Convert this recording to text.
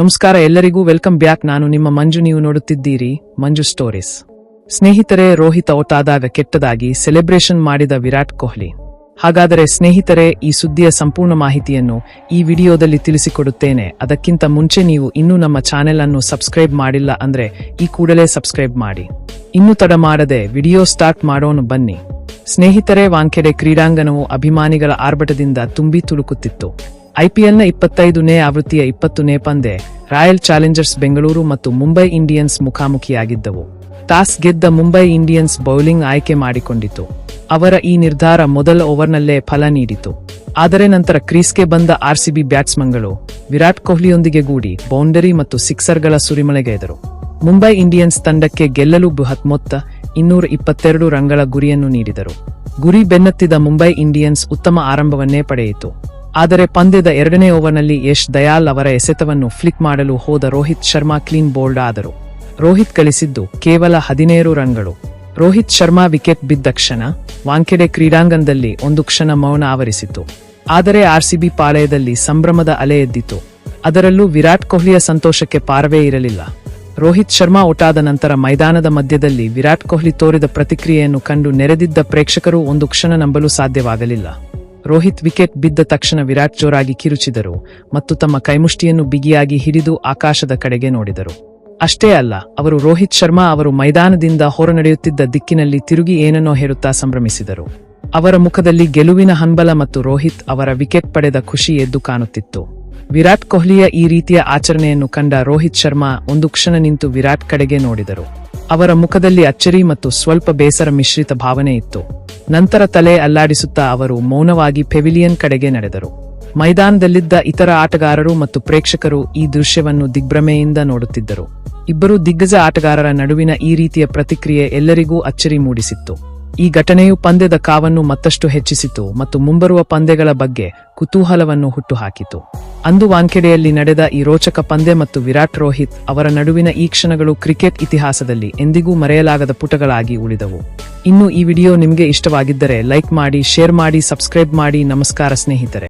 ನಮಸ್ಕಾರ, ಎಲ್ಲರಿಗೂ welcome back. ನಾನು ನಿಮ್ಮ ಮಂಜು. ನೀವು ನೋಡುತ್ತಿದ್ದೀರಿ ಮಂಜು ಸ್ಟೋರೀಸ್. ಸ್ನೇಹಿತರೆ, ರೋಹಿತ್ ಔಟ್ ಕೆಟ್ಟದಾಗಿ ಸೆಲೆಬ್ರೇಷನ್ ಮಾಡಿದ ವಿರಾಟ್ ಕೊಹ್ಲಿ. ಹಾಗಾದರೆ ಸ್ನೇಹಿತರೆ, ಈ ಸುದ್ದಿಯ ಸಂಪೂರ್ಣ ಮಾಹಿತಿಯನ್ನು ಈ ವಿಡಿಯೋದಲ್ಲಿ ತಿಳಿಸಿಕೊಡುತ್ತೇನೆ. ಅದಕ್ಕಿಂತ ಮುಂಚೆ ನೀವು ಇನ್ನೂ ನಮ್ಮ ಚಾನೆಲ್ ಅನ್ನು ಸಬ್ಸ್ಕ್ರೈಬ್ ಮಾಡಿಲ್ಲ ಅಂದ್ರೆ ಈ ಕೂಡಲೇ ಸಬ್ಸ್ಕ್ರೈಬ್ ಮಾಡಿ. ಇನ್ನು ತಡ ಮಾಡದೆ ವಿಡಿಯೋ ಸ್ಟಾರ್ಟ್ ಮಾಡೋಣ ಬನ್ನಿ. ಸ್ನೇಹಿತರೆ, ವಾಂಖೆಡೆ ಕ್ರೀಡಾಂಗಣವು ಅಭಿಮಾನಿಗಳ ಆರ್ಭಟದಿಂದ ತುಂಬಿ ತುಳುಕುತ್ತಿತ್ತು. ಐಪಿಎಲ್ನ ಇಪ್ಪತ್ತೈದನೇ ಆವೃತ್ತಿಯ ಇಪ್ಪತ್ತನೇ ಪಂದ್ಯ ರಾಯಲ್ ಚಾಲೆಂಜರ್ಸ್ ಬೆಂಗಳೂರು ಮತ್ತು ಮುಂಬೈ ಇಂಡಿಯನ್ಸ್ ಮುಖಾಮುಖಿಯಾಗಿದ್ದವು. ಟಾಸ್ ಗೆದ್ದ ಮುಂಬೈ ಇಂಡಿಯನ್ಸ್ ಬೌಲಿಂಗ್ ಆಯ್ಕೆ ಮಾಡಿಕೊಂಡಿತು. ಅವರ ಈ ನಿರ್ಧಾರ ಮೊದಲ ಓವರ್ನಲ್ಲೇ ಫಲ ನೀಡಿತು. ಆದರೆ ನಂತರ ಕ್ರೀಸ್ಗೆ ಬಂದ ಆರ್ಸಿಬಿ ಬ್ಯಾಟ್ಸ್ಮನ್ಗಳು ವಿರಾಟ್ ಕೊಹ್ಲಿಯೊಂದಿಗೆ ಗೂಡಿ ಬೌಂಡರಿ ಮತ್ತು ಸಿಕ್ಸರ್ಗಳ ಸುರಿಮಳೆಗೈದರು ಮುಂಬೈ ಇಂಡಿಯನ್ಸ್ ತಂಡಕ್ಕೆ ಗೆಲ್ಲಲು ಬೃಹತ್ ಮೊತ್ತ ಇನ್ನೂರ ಇಪ್ಪತ್ತೆರಡು ರಂಗಳ ಗುರಿಯನ್ನು ನೀಡಿದರು. ಗುರಿ ಬೆನ್ನತ್ತಿದ ಮುಂಬೈ ಇಂಡಿಯನ್ಸ್ ಉತ್ತಮ ಆರಂಭವನ್ನೇ ಪಡೆಯಿತು. ಆದರೆ ಪಂದ್ಯದ ಎರಡನೇ ಓವರ್ನಲ್ಲಿ ಯಶ್ ದಯಾಲ್ ಅವರ ಎಸೆತವನ್ನು ಫ್ಲಿಕ್ ಮಾಡಲು ಹೋದ ರೋಹಿತ್ ಶರ್ಮಾ ಕ್ಲೀನ್ ಬೋಲ್ಡ್ ಆದರು. ರೋಹಿತ್ ಗಳಿಸಿದ್ದು ಕೇವಲ ಹದಿನೇಳು ರನ್ಗಳು. ರೋಹಿತ್ ಶರ್ಮಾ ವಿಕೆಟ್ ಬಿದ್ದ ಕ್ಷಣ ವಾಂಖೆಡೆ ಕ್ರೀಡಾಂಗಣದಲ್ಲಿ ಒಂದು ಕ್ಷಣ ಮೌನ ಆವರಿಸಿತು ಆದರೆ ಆರ್ಸಿಬಿ ಪಾಳಯದಲ್ಲಿ ಸಂಭ್ರಮದ ಅಲೆ ಎದ್ದಿತು ಅದರಲ್ಲೂ ವಿರಾಟ್ ಕೊಹ್ಲಿಯ ಸಂತೋಷಕ್ಕೆ ಪಾರವೇ ಇರಲಿಲ್ಲ. ರೋಹಿತ್ ಶರ್ಮಾ ಒಟ್ಟಾದ ನಂತರ ಮೈದಾನದ ಮಧ್ಯದಲ್ಲಿ ವಿರಾಟ್ ಕೊಹ್ಲಿ ತೋರಿದ ಪ್ರತಿಕ್ರಿಯೆಯನ್ನು ಕಂಡು ನೆರೆದಿದ್ದ ಪ್ರೇಕ್ಷಕರು ಒಂದು ಕ್ಷಣ ನಂಬಲು ಸಾಧ್ಯವಾಗಲಿಲ್ಲ. ರೋಹಿತ್ ವಿಕೆಟ್ ಬಿದ್ದ ತಕ್ಷಣ ವಿರಾಟ್ ಜೋರಾಗಿ ಕಿರುಚಿದರು ಮತ್ತು ತಮ್ಮ ಕೈಮುಷ್ಟಿಯನ್ನು ಬಿಗಿಯಾಗಿ ಹಿಡಿದು ಆಕಾಶದ ಕಡೆಗೆ ನೋಡಿದರು. ಅಷ್ಟೇ ಅಲ್ಲ, ಅವರು ರೋಹಿತ್ ಶರ್ಮಾ ಅವರು ಮೈದಾನದಿಂದ ಹೊರನಡೆಯುತ್ತಿದ್ದ ದಿಕ್ಕಿನಲ್ಲಿ ತಿರುಗಿ ಏನನ್ನೋ ಹೇರುತ್ತಾ ಸಂಭ್ರಮಿಸಿದರು. ಅವರ ಮುಖದಲ್ಲಿ ಗೆಲುವಿನ ಹಂಬಲ ಮತ್ತು ರೋಹಿತ್ ಅವರ ವಿಕೆಟ್ ಪಡೆದ ಖುಷಿ ಎದ್ದು ಕಾಣುತ್ತಿತ್ತು. ವಿರಾಟ್ ಕೊಹ್ಲಿಯ ಈ ರೀತಿಯ ಆಚರಣೆಯನ್ನು ಕಂಡ ರೋಹಿತ್ ಶರ್ಮಾ ಒಂದು ಕ್ಷಣ ನಿಂತು ವಿರಾಟ್ ಕಡೆಗೆ ನೋಡಿದರು. ಅವರ ಮುಖದಲ್ಲಿ ಅಚ್ಚರಿ ಮತ್ತು ಸ್ವಲ್ಪ ಬೇಸರ ಮಿಶ್ರಿತ ಭಾವನೆ ಇತ್ತು. ನಂತರ ತಲೆ ಅಲ್ಲಾಡಿಸುತ್ತಾ ಅವರು ಮೌನವಾಗಿ ಪೆವಿಲಿಯನ್ ಕಡೆಗೆ ನಡೆದರು. ಮೈದಾನದಲ್ಲಿದ್ದ ಇತರ ಆಟಗಾರರು ಮತ್ತು ಪ್ರೇಕ್ಷಕರು ಈ ದೃಶ್ಯವನ್ನು ದಿಗ್ಭ್ರಮೆಯಿಂದ ನೋಡುತ್ತಿದ್ದರು. ಇಬ್ಬರು ದಿಗ್ಗಜ ಆಟಗಾರರ ನಡುವಿನ ಈ ರೀತಿಯ ಪ್ರತಿಕ್ರಿಯೆ ಎಲ್ಲರಿಗೂ ಅಚ್ಚರಿ ಮೂಡಿಸಿತ್ತು. ಈ ಘಟನೆಯು ಪಂದ್ಯದ ಕಾವನ್ನು ಮತ್ತಷ್ಟು ಹೆಚ್ಚಿಸಿತು ಮತ್ತು ಮುಂಬರುವ ಪಂದ್ಯಗಳ ಬಗ್ಗೆ ಕುತೂಹಲವನ್ನು ಹುಟ್ಟುಹಾಕಿತು. ಅಂದು ವಾಂಖೆಡೆಯಲ್ಲಿ ನಡೆದ ಈ ರೋಚಕ ಪಂದ್ಯ ಮತ್ತು ವಿರಾಟ್ ರೋಹಿತ್ ಅವರ ನಡುವಿನ ಈ ಕ್ಷಣಗಳು ಕ್ರಿಕೆಟ್ ಇತಿಹಾಸದಲ್ಲಿ ಎಂದಿಗೂ ಮರೆಯಲಾಗದ ಪುಟಗಳಾಗಿ ಉಳಿದವು. ಇನ್ನು ಈ ವಿಡಿಯೋ ನಿಮಗೆ ಇಷ್ಟವಾಗಿದ್ದರೆ ಲೈಕ್ ಮಾಡಿ ಶೇರ್ ಮಾಡಿ ಸಬ್ಸ್ಕ್ರೈಬ್ ಮಾಡಿ ನಮಸ್ಕಾರ ಸ್ನೇಹಿತರೆ.